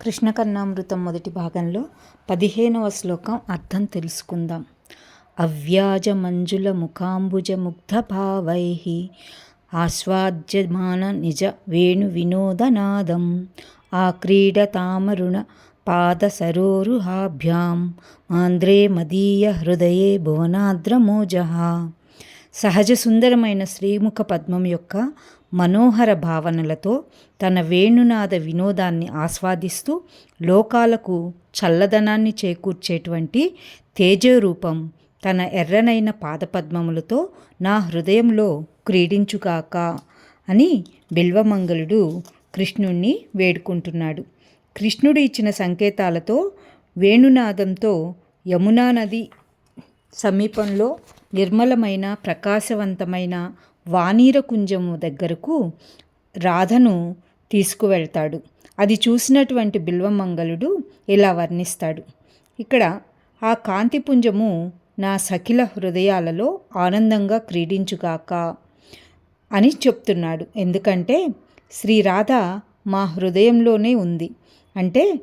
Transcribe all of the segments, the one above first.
కృష్ణకర్ణామృతం మొదటి భాగంలో పదిహేనవ శ్లోకం అర్థం తెలుసుకుందాం. అవ్యాజ మంజుల ముఖాంబుజ ముగ్ధ భావై ఆస్వాద్యమాన నిజ వేణు వినోదనాదం ఆ క్రీడ తామరుణ పాద సరోరుహాభ్యాం ఆంధ్రే మదీయ హృదయే భువనాద్రమోజ సహజ సుందరమైన శ్రీముఖ పద్మం యొక్క మనోహర భావనలతో తన వేణునాద వినోదాన్ని ఆస్వాదిస్తూ లోకాలకు చల్లదనాన్ని చేకూర్చేటువంటి తేజరూపం తన ఎర్రనైన పాదపద్మములతో నా హృదయంలో క్రీడించుగాక అని బిల్వమంగళుడు కృష్ణుణ్ణి వేడుకుంటున్నాడు. కృష్ణుడు ఇచ్చిన సంకేతాలతో వేణునాదంతో యమునా నది సమీపంలో నిర్మలమైన ప్రకాశవంతమైన వానీరకుంజము దగ్గరకు రాధను తీసుకువెళ్తాడు. అది చూసినటువంటి బిల్వమంగళుడు ఇలా వర్ణిస్తాడు. ఇక్కడ ఆ కాంతిపుంజము నా సఖిల హృదయాలలో ఆనందంగా క్రీడించుగాక అని చెప్తున్నాడు. ఎందుకంటే శ్రీరాధ మా హృదయంలోనే ఉంది. అంటే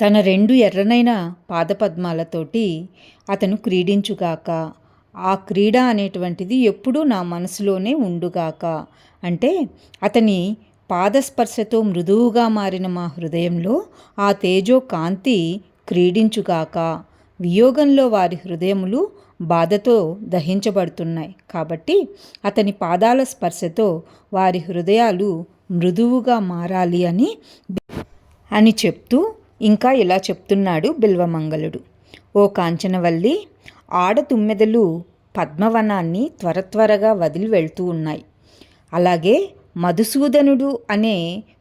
తన రెండు ఎర్రనైన పాదపద్మాలతోటి అతను క్రీడించుగాక ఆ క్రీడ అనేటువంటిది ఎప్పుడూ నా మనసులోనే ఉండుగాక అంటే అతని పాదస్పర్శతో మృదువుగా మారిన మా హృదయంలో ఆ తేజో కాంతి క్రీడించుగాక వియోగంలో వారి హృదయములు బాధతో దహించబడుతున్నాయి. కాబట్టి అతని పాదాల స్పర్శతో వారి హృదయాలు మృదువుగా మారాలి అని అని చెప్తూ ఇంకా ఇలా చెప్తున్నాడు బిల్వమంగళుడు. ఓ కాంచనవల్లి ఆడతుమ్మెదలు పద్మవనాన్ని త్వర త్వరగా వదిలి వెళ్తూ ఉన్నాయి. అలాగే మధుసూదనుడు అనే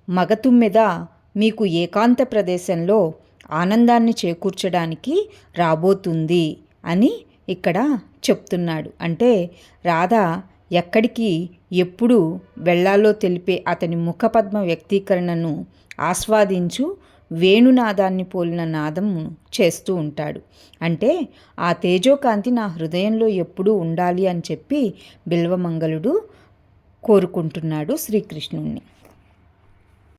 మగతుమ్మెద మీకు ఏకాంత ప్రదేశంలో ఆనందాన్ని చేకూర్చడానికి రాబోతుంది అని ఇక్కడ చెప్తున్నాడు. అంటే రాధ ఎక్కడికి ఎప్పుడు వెళ్ళాలో తెలిపే అతని ముఖపద్మ వ్యక్తీకరణను ఆస్వాదించు వేణునాదాన్ని పోలిన నాదం చేస్తూ ఉంటాడు. అంటే ఆ తేజోకాంతి నా హృదయంలో ఎప్పుడూ ఉండాలి అని చెప్పి బిల్వమంగళుడు కోరుకుంటున్నాడు శ్రీకృష్ణుణ్ణి.